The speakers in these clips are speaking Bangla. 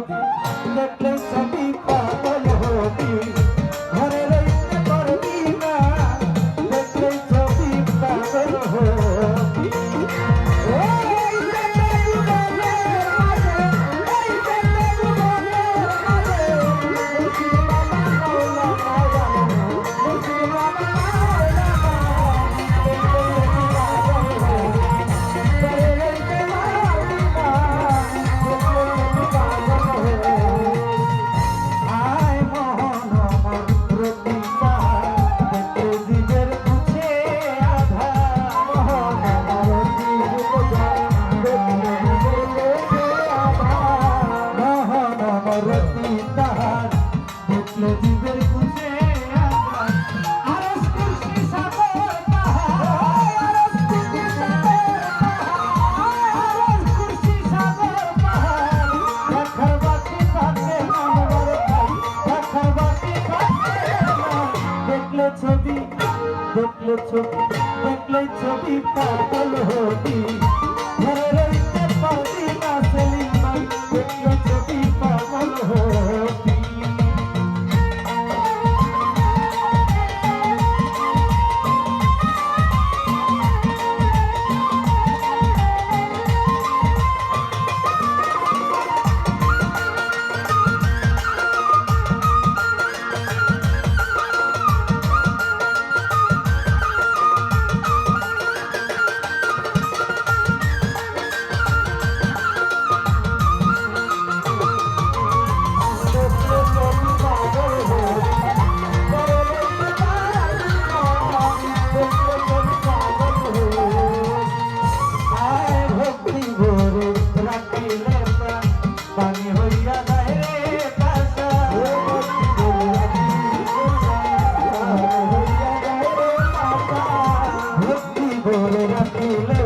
fue ছবি দেখলে ছবি দেখলে ছবি পাগল হবি। ঘরে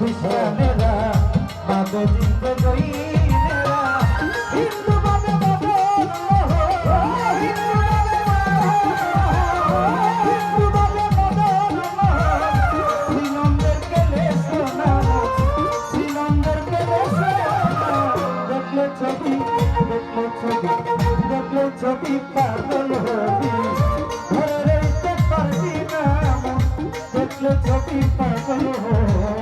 খ্রিস্টানেরা মাদজিত জৈনেরা, হিন্দু মানে ছবি পাগল হবি ঘরে তো পারবি না দেখলে ছবি পাগল হবি